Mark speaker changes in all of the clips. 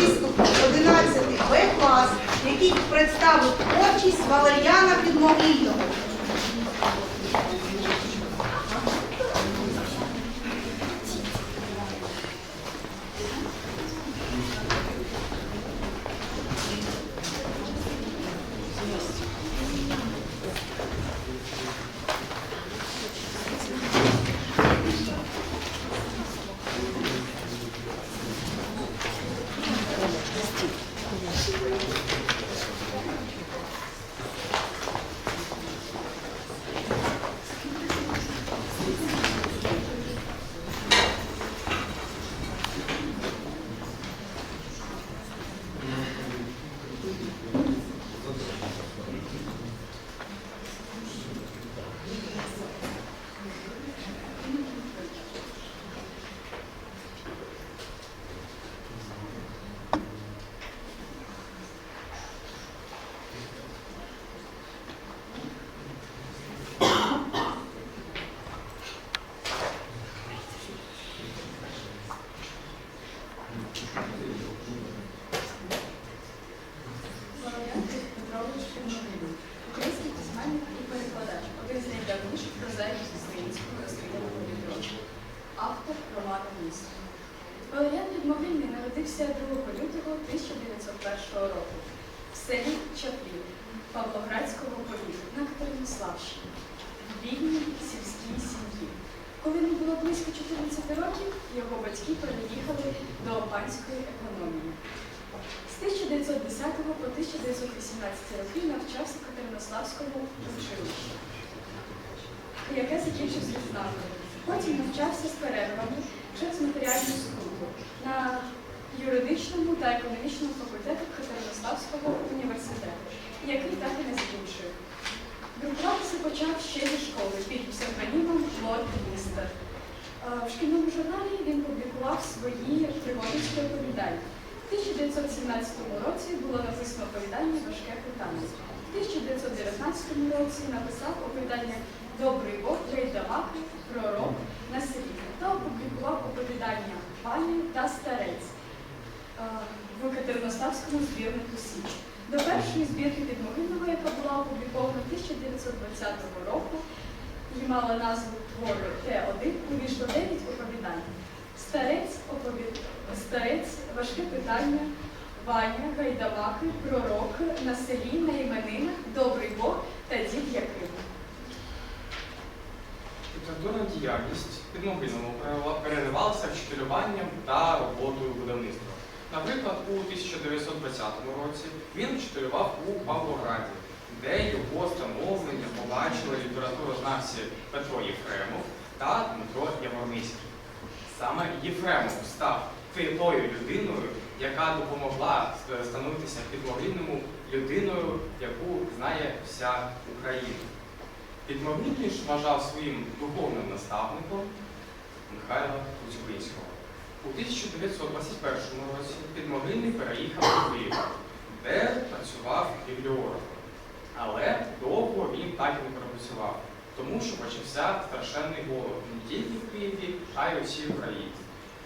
Speaker 1: виступу 11 Б клас, який представив творчість Валер'яна Підмогильного.
Speaker 2: Володимир Петрович Підмогильний, український письменник і перекладач, один з найдавніших прозаїків українського розстрілянного відродження, автор роману «Місто». Валеріан Підмогильний народився 2 лютого 1901 року в селі Чаплів Павлоградського повіту на Катеринославщині, в бідній сільській сім'ї. Коли йому було близько 14 років, його батьки переїхали до панської економії. З 1910 по 1918 роки навчався в Катеринославському училищі, яке закінчив з відзнакою. Потім навчався з перервами через матеріальну скруту на юридичному та економічному факультетах Катеринославського університету, який так і не закінчив. Друкуватися почав ще зі школи під псевдонімом Лорд Містер. Е, В шкільному журналі він публікував свої пригодницькі оповідання. В 1917 році було написано оповідання Важке питання. В 1919 році написав оповідання Добрий Бог, Гайдамаки, Пророк на селі та опублікував оповідання Пані та Старець е, в Катеринославському збірнику Січ. До першої збірки Підмогильного, яка була опублікована 1920 року, і мала назву твору Т1, увійшло 9 оповідань. Старець, оповід... Старець, важке питання, Ваня, Гайдамаки, Пророк, на селі, на іменинах, Добрий Бог та Дід Яким.
Speaker 3: Літературна діяльність підмогильному переривалася вчителюванням та роботою видавництва. Наприклад, у 1920 році він вчителював у Павлограді, де його становлення побачили літературознавці Петро Єфремов та Дмитро Яворницький. Саме Єфремов став тою людиною, яка допомогла становитися підмогильному людиною, яку знає вся Україна. Підмогильний ж вважав своїм духовним наставником Михайла Коцюбинського. У 1921 році Підмогильний переїхав до Києва, де працював бібліографом. Але довго він так і не пропрацював, тому що почався страшенний голод не тільки в Києві, а й у всій Україні.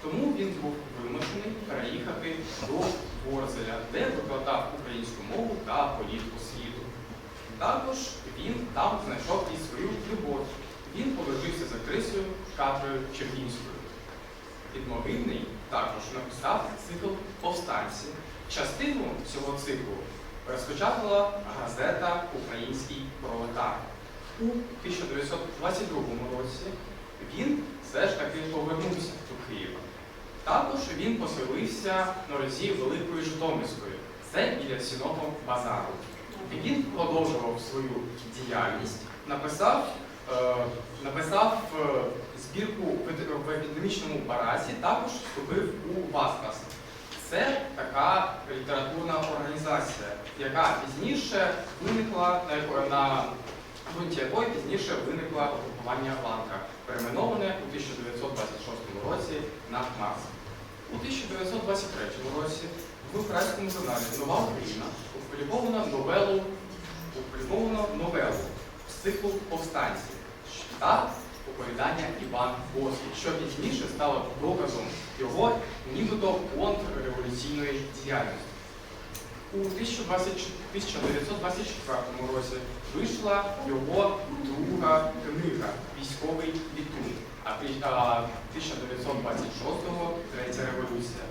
Speaker 3: Тому він був вимушений переїхати до Ворзеля, де викладав українську мову та політику світу. Також він там знайшов і свою любов. Він подружився з актрисою Катрою Чергінською. Підмогильний також написав цикл Повстанці. Частину цього циклу розпочатала газета Український пролетар. У 1922 році він все ж таки повернувся до Києва. Також він поселився на розі Великої Житомирської, це біля Сіного базару. Він продовжував свою діяльність, написав, е, написав е, збірку в- епідемічному баразі, також вступив у Васкас. Це така літературна організація, яка пізніше виникла, на, ґрунті якої пізніше виникло групування Ланка, перейменоване у 1926 році на Марс. У 1923 році в українському журналі Нова Україна опубліковано новелу, опубліковано новелу з циклу повстанці та оповідання Іван Боський, що пізніше стало доказом його нібито контрреволюційної діяльності. У 1924 році вийшла його друга книга Військовий літун, а 1926-го Третя революція.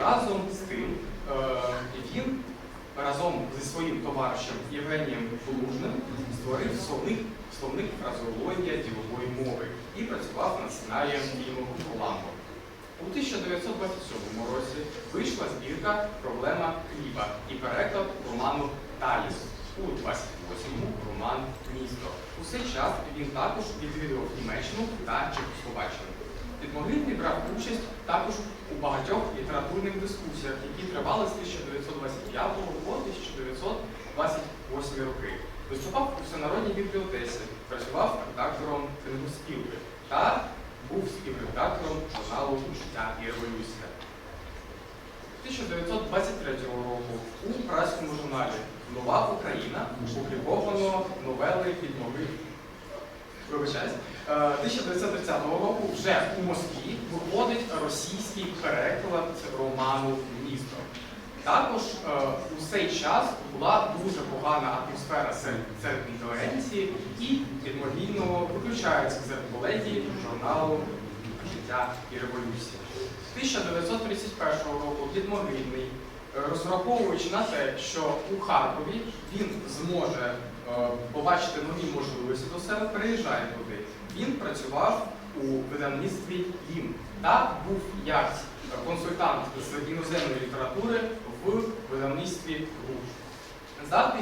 Speaker 3: Разом з тим е, він разом зі своїм товаришем Євгенієм Полужним створив словник, словник фразеологія ділової мови і працював над сценарієм фільму Коламбо. У 1927 році вийшла збірка Проблема хліба і переклад роману Таліс. У 28-му роман Місто. У цей час він також відвідував Німеччину та Чехословаччину. Підмогильний брав участь також у багатьох літературних дискусіях, які тривали з 1925 по 1928 роки. Виступав у всенародній бібліотеці, працював редактором книгоспілки та був співредактором журналу Життя і революція. 1923 року у праському журналі Нова Україна опубліковано новели під нових. Вибачаюсь. Е, 1930 року вже у Москві виходить російський переклад роману Місто. Також е, у цей час була дуже погана атмосфера серед інтелігенції і підмогільного виключаються серед колегії журналу Життя і революція. 1931 року підмогильний, е, розраховуючи на те, що у Харкові він зможе е, побачити нові можливості до себе, переїжджає туди. Він працював у видавництві ЛІМ та був як консультант з іноземної літератури в видавництві ГУР. За 1931-34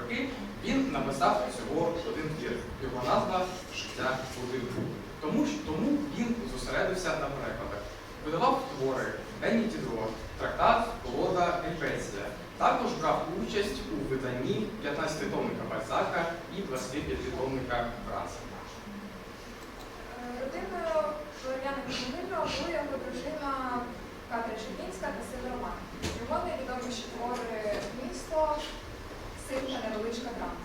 Speaker 3: роки він написав всього один твір. Його назва Життя будинку. Тому, тому він зосередився на перекладах. Видавав твори Денні Дідро, трактат Колода Гельвеція. Також брав участь у виданні 15-томника Бальзака і 25-томника Франца.
Speaker 4: Родиною Флоріана Підмогильного була його дружина Катря Чернінська та син Роман. Його невідомі ще твори місто, син та невеличка драма.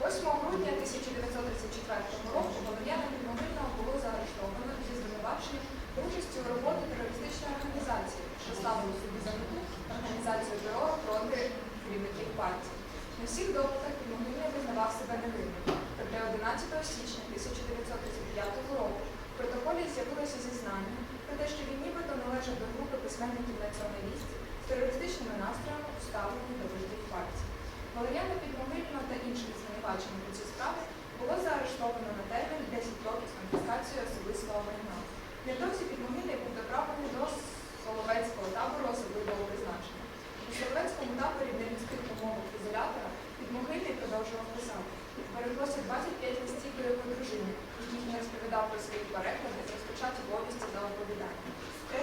Speaker 4: 8 грудня 1934 року Володяна Підмогильного було заарештовано зі звинуваченням участі у роботі терористичної організації, що ставили собі за мету організацію ТРО проти керівників партії. На всіх допитах Підмогильний визнавав себе невинним. Проте 11 січня 1935 року в протоколі з'явилося зізнання про те, що він нібито належав до групи письменників-націоналістів з терористичними настроями, уставлені до вождів партії. Валеріана Підмогильного та інших звинувачених у цій справі було заарештовано на термін 10 років з конфіскацією особистого майна. Невдовзі Підмогильний був доправлений до Соловецького табору особливого призначення. У Соловецькому таборі для людських умовах ізолятора Підмогильний продовжував писати. Переглося 25 листів до його дружини, який не розповідав про свої переклади, розпочаті повісті та оповідання. 3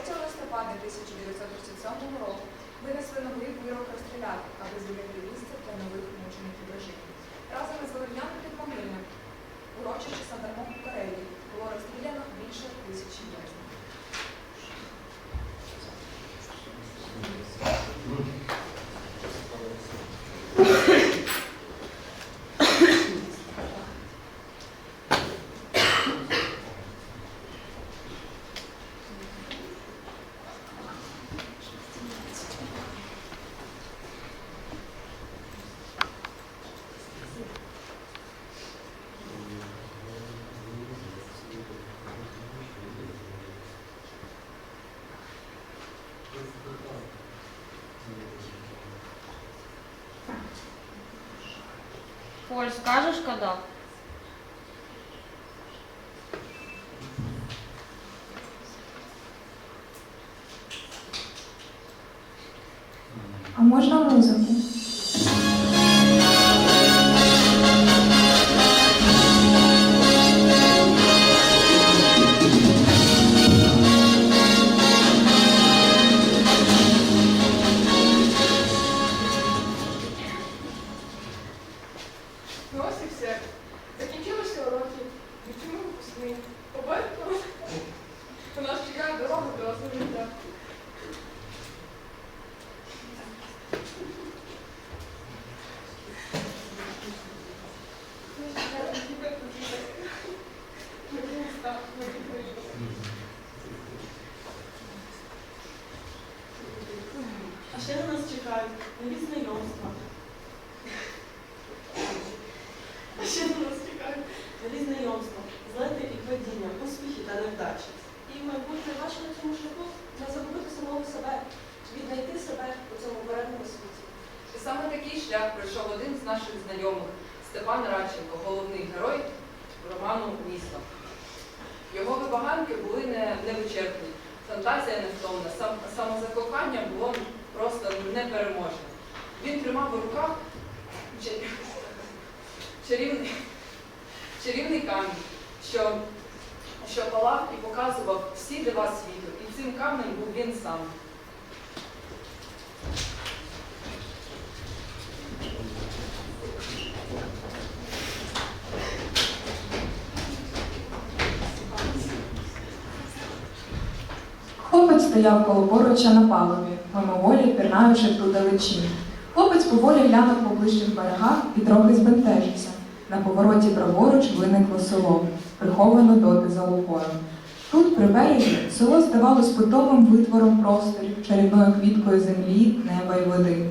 Speaker 4: листопада 1937 року винесли новий вирок розстріляти, аби звільнити місце для нових мучеників режиму. Разом із Володяним Підмогильним урочище Сандармом у Карелії було розстріляно більше тисячі в'язнів.
Speaker 5: Поль, скажешь, когда?
Speaker 6: Чекають нові знайомства. Ще на нас чекають нові знайомства, злети і падіння, успіхи та невдачі. І майбутнє ваше на цьому шляху не забути самого себе, віднайти себе у цьому бережному світі.
Speaker 5: І саме такий шлях пройшов один з наших знайомих Степан Радченко, головний герой роману Місто. Його вибаганки були не, невичерпні, фантазія невтомна, сам, самозакохання було просто непереможне. Він тримав у руках чарівний, чарівний камінь, що, що палав і показував всі дива світу. І цим камнем був він сам.
Speaker 4: Хлопець стояв коло поруча на палубі, мимоволі пірнаючи вдалечінь. Хлопець поволі глянув по ближчих берегах і трохи збентежився. На повороті праворуч виникло село, приховано доти за лукою. Тут, при березі, село здавалось питомим витвором просторів, чарівною квіткою землі, неба й води.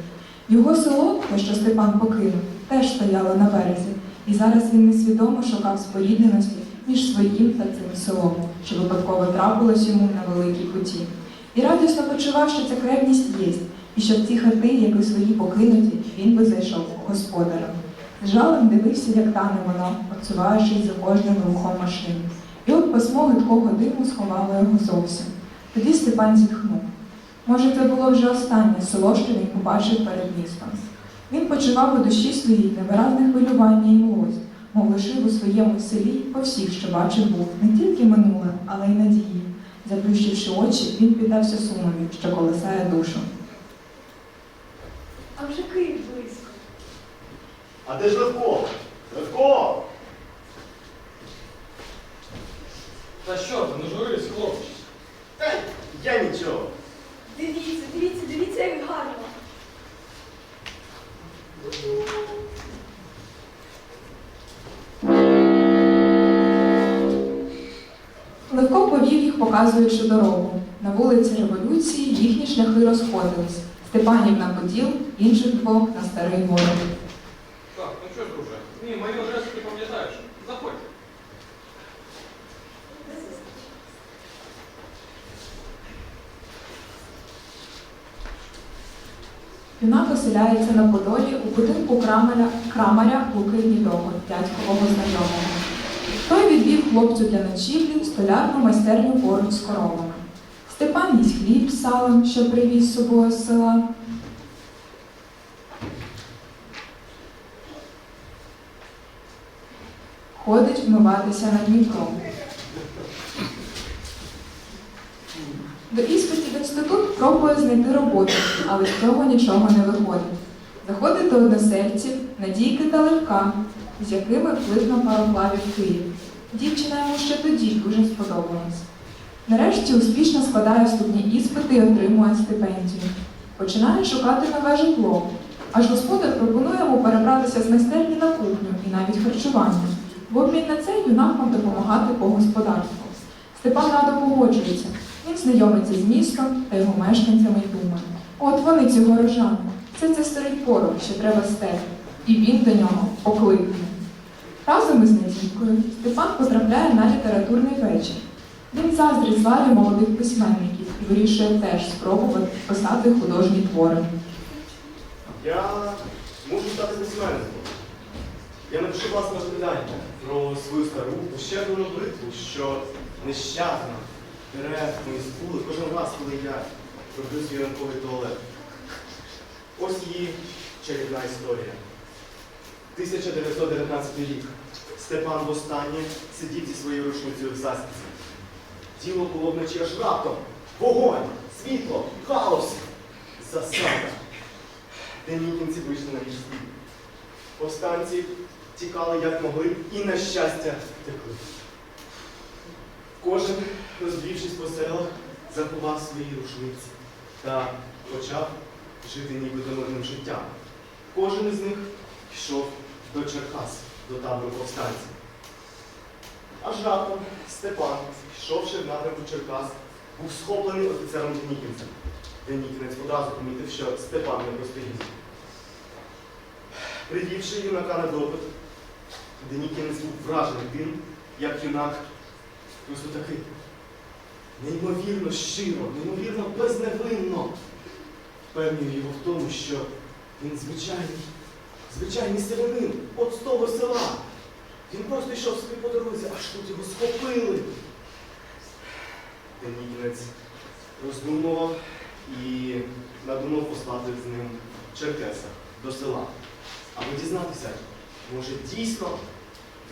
Speaker 4: Його село, те, що Степан покинув, теж стояло на березі, і зараз він несвідомо шукав спорідненості між своїм та цим селом, що випадково трапилось йому на великій путі. І радісно почував, що ця крепність є, і що в ці хати, як і свої покинуті, він би зайшов господарем. З жалем дивився, як тане воно, обсуваючись за кожним рухом машини. І от пасмо гидкого диму сховало його зовсім. Тоді Степан зітхнув. Може, це було вже останнє село, що він побачив перед містом. Він почував у душі своїй невиразне хвилювання і млость, мов лишив у своєму селі по всіх, що бачив був, не тільки минуле, але й надії. Заплющивши очі, він піддався сумові, що колесає душу.
Speaker 2: А вже Київ близько.
Speaker 7: А де ж Левко? Левко!
Speaker 3: Та що ти, не журись, хлопче.
Speaker 7: Та я нічого.
Speaker 2: Дивіться, дивіться, дивіться, як гарно.
Speaker 4: Левко повів їх, показуючи дорогу. На вулиці Революції їхні шляхи розходились. Степанів на поділ, інших двох на старий город.
Speaker 3: Так, ну що, ж, друже? Ні, мою адресу ти пам'ятаєш. Заходь.
Speaker 4: Юнак оселяється на Подолі у будинку крамаря, крамаря Луки Гнідого, дядькового знайомого. Той відвів хлопцю для ночівлі столярну майстерню поруч з коровами. Степан їсть хліб з салом, що привіз з собою з села. Ходить вмиватися на Дніпро. До іспитів в інститут пробує знайти роботу, але з цього нічого не виходить. Заходить до односельців, Надійки та Левка, з якими вплив на пароплаві в Київ. Дівчина йому ще тоді дуже сподобалась. Нарешті успішно складає вступні іспити і отримує стипендію. Починає шукати нове житло. Аж господар пропонує йому перебратися з майстерні на кухню і навіть харчування. В обмін на це юнак мав допомагати по господарству. Степан радо погоджується. Він знайомиться з містом та його мешканцями й думає. От вони ці горожани. Це це старий порох, що треба стерти. І він до нього покликне. Разом із Надійкою Степан потрапляє на літературний вечір. Він заздрить славі молодих письменників і вирішує теж спробувати писати художні твори.
Speaker 7: Я мушу стати письменником. Я напишу власне оповідання про свою стару пощерблену бритву, що нещасно бере мої скули кожен раз, коли я роблю свій ранковий туалет. Ось її чарівна історія. 1919 рік. Степан востаннє сидів зі своєю рушницею в засідці. Тіло було вночі аж раптом. Вогонь, світло, хаос, засада. Денікінці вийшли на ніж світ. Повстанці тікали як могли і, на щастя, втекли. Кожен, розвівшись по селах, заховав свої рушниці та почав жити нібито мирним життям. Кожен із них йшов до Черкас, до табору повстанців. Аж раптом Степан, йшовши в напрямку Черкас, був схоплений офіцером Денікінцем. Денікінець одразу помітив, що Степан не простий. Привівши юнака на допит, Денікінець був вражений тим, як юнак просто такий неймовірно щиро, неймовірно безневинно впевнив його в тому, що він звичайний, звичайний селянин, от з того села. Він просто йшов собі по дорозі, аж тут його схопили. Денікінець роздумував і надумав послати з ним Черкеса до села, аби дізнатися, може дійсно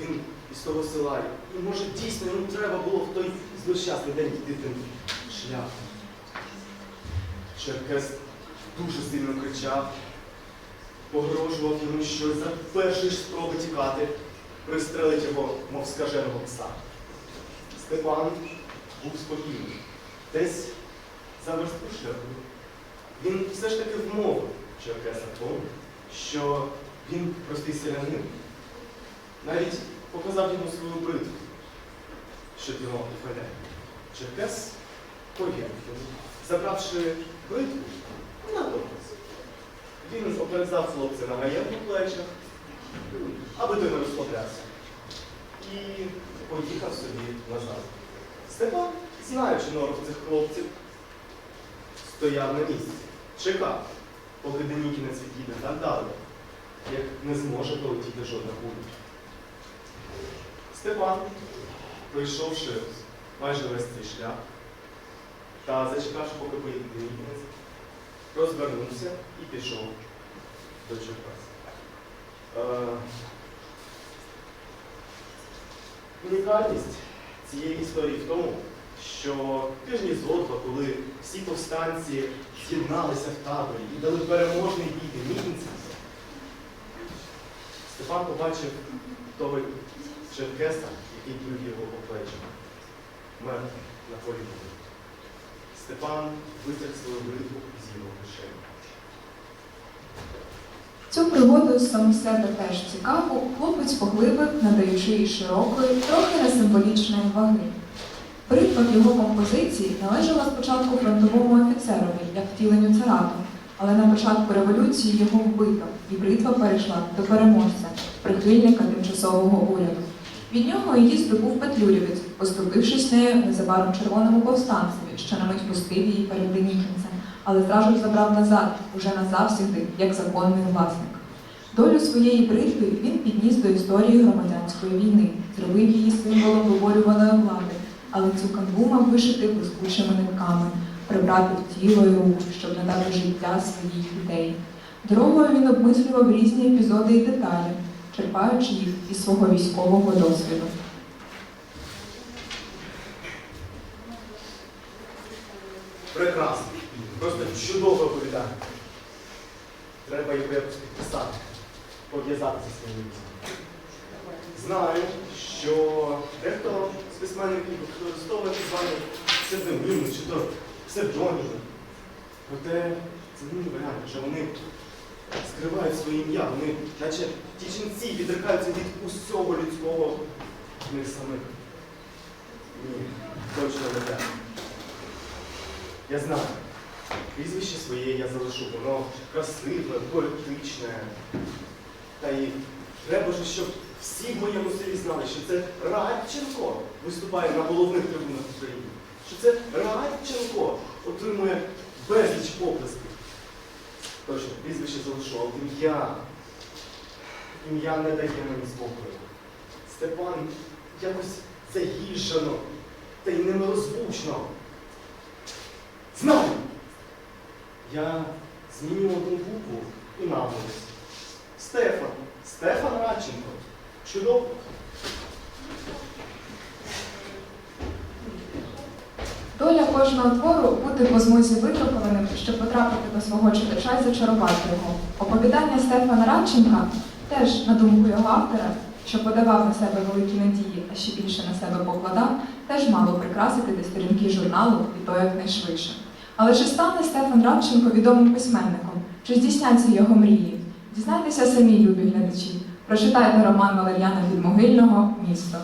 Speaker 7: він із того села, і може дійсно йому треба було в той злощасний день йти тим шляхом. Черкес дуже сильно кричав, погрожував йому, що за першої ж спроби тікати пристрелить його, мов скаженого пса. Степан був спокійний. Десь за версту шляху. Він все ж таки вмовив Черкеса тому, що він простий селянин. Навіть показав йому свою бритву, щоб його веде. Черкес повірив забравши бритву на. Він оперезав хлопця на гаєвних плечах, аби той не розслаблявся. І поїхав собі назад. Степан, знаючи норм цих хлопців, стояв на місці, чекав, поки Денікінець від'їде так далі, як не зможе полетіти жодна куля. Степан, пройшовши майже весь цей шлях, та зачекавши, поки поїде Денікінець, розвернувся і пішов до Черкас. Е, Унікальність цієї історії в тому, що тижні згодом, коли всі повстанці з'єдналися в таборі і дали переможний бій демінцям, Степан побачив того черкеса, який бив його по плечах, мертвий на полі. Степан витяг свою бритву з його кишені.
Speaker 4: Цю пригоду саму себе теж цікаву хлопець поглибив, надаючи їй широкої, трохи несимволічної ваги. Бритва його композиції належала спочатку фронтовому офіцерові, як втіленню царату, але на початку революції його вбито, і бритва перейшла до переможця, прихильника тимчасового уряду. Від нього її здобув Петлюрівець, поступившись нею незабаром червоному повстанцеві, що на мить пустив її перед Денікінцем, але зразу забрав назад, уже назавсігди, як законний власник. Долю своєї бритви він підніс до історії громадянської війни, зробив її символом виборюваної влади, але цю канву мав вишити блискучими нитками, прибрати в тіло й рух, щоб надати життя своїй ідеї. Дорогою він обмислював різні епізоди і деталі, черпаючи їх із свого військового досвіду.
Speaker 7: Прекрасно. Просто чудове оповідання. Треба його якось підписати, пов'язати зі своїм містом. Знаю, що дехто з письменників використовує звані псевдоніми чи то псевдоніми. Проте це не варіант, що вони скривають своє ім'я, вони, наче ті жінці, відрикаються від усього людського них самих. Ні, точно не те. Я знаю. Прізвище своє я залишу, воно красиве, поетичне. Та й треба ж, щоб всі в моєму селі знали, що це Радченко виступає на головних трибунах України. Що це Радченко отримує безліч оплесків. Точно, прізвище залишу, а от ім'я. Не дає мені спокою. Степан якось загіжено та й немилозвучно. Знаю! Я зміню одну букву і наголос. Стефан. Стефан Радченко. Чудово.
Speaker 4: Доля кожного твору бути по змозі видрукованим, щоб потрапити до свого читача і зачарувати його. Оповідання Стефана Радченка теж, на думку його автора, що подавав на себе великі надії, а ще більше на себе покладав, теж мало прикрасити до сторінки журналу і то якнайшвидше. Але чи стане Стефан Радченко відомим письменником? Чи здійсняться його мрії? Дізнайтеся самі, любі глядачі. Прочитайте роман Валер'яна Підмогильного Місто.